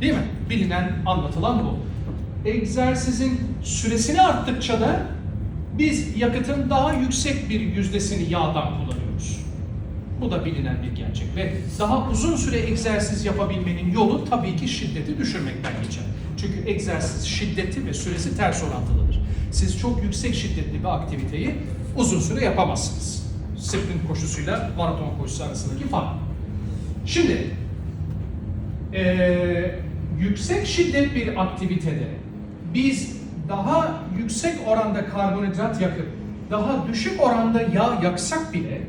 Değil mi? Bilinen, anlatılan bu. Egzersizin süresini arttıkça da biz yakıtın daha yüksek bir yüzdesini yağdan kullanıyoruz. Bu da bilinen bir gerçek ve daha uzun süre egzersiz yapabilmenin yolu tabii ki şiddeti düşürmekten geçer. Çünkü egzersiz şiddeti ve süresi ters orantılıdır. Siz çok yüksek şiddetli bir aktiviteyi uzun süre yapamazsınız. Sprint koşusuyla maraton koşusu arasındaki fark. Şimdi eee, yüksek şiddet bir aktivitede biz daha yüksek oranda karbonhidrat yakıp daha düşük oranda yağ yaksak bile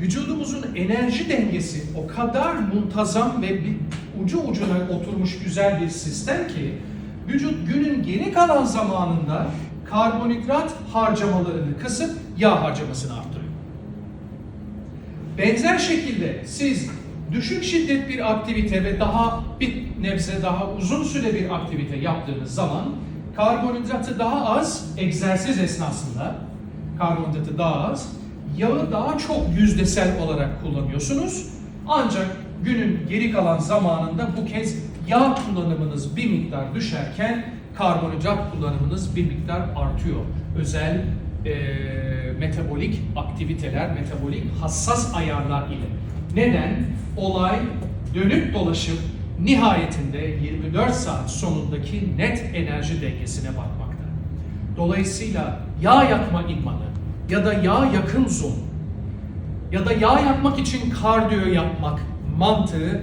vücudumuzun enerji dengesi o kadar muntazam ve bir ucu ucuna oturmuş güzel bir sistem ki vücut günün geri kalan zamanında karbonhidrat harcamalarını kısıp yağ harcamasını arttırıyor. Benzer şekilde siz düşük şiddet bir aktivite ve daha bir nebze daha uzun süre bir aktivite yaptığınız zaman karbonhidratı daha az egzersiz esnasında karbonhidratı daha az yağı daha çok yüzdesel olarak kullanıyorsunuz. Ancak günün geri kalan zamanında bu kez yağ kullanımınız bir miktar düşerken karbonhidrat kullanımınız bir miktar artıyor. Özel eee, metabolik aktiviteler, metabolik hassas ayarlar ile. Neden? Olay dönüp dolaşıp nihayetinde 24 saat sonundaki net enerji dengesine bakmakta. Dolayısıyla yağ yakma idmanı ya da yağ yakım zonu ya da yağ yakmak için kardiyo yapmak mantığı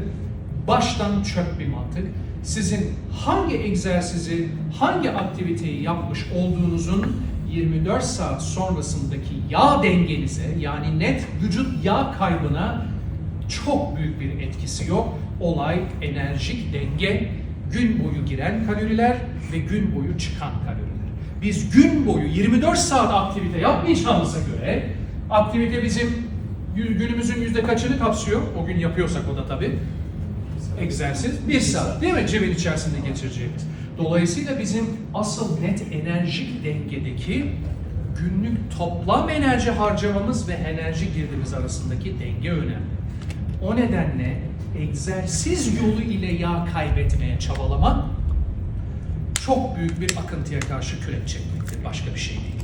baştan çöp bir mantık. Sizin hangi egzersizi, hangi aktiviteyi yapmış olduğunuzun 24 saat sonrasındaki yağ dengenize yani net vücut yağ kaybına çok büyük bir etkisi yok. Olay enerjik denge, gün boyu giren kaloriler ve gün boyu çıkan kaloriler. Biz gün boyu 24 saat aktivite yapmayacağımıza göre aktivite bizim günümüzün yüzde kaçını kapsıyor? O gün yapıyorsak o da tabii. Egzersiz bir saat değil mi cebin içerisinde geçireceğimiz. Dolayısıyla bizim asıl net enerjik dengedeki günlük toplam enerji harcamamız ve enerji girdimiz arasındaki denge önemli. O nedenle egzersiz yolu ile yağ kaybetmeye çabalamak çok büyük bir akıntıya karşı kürek çekmektir. Başka bir şey değil.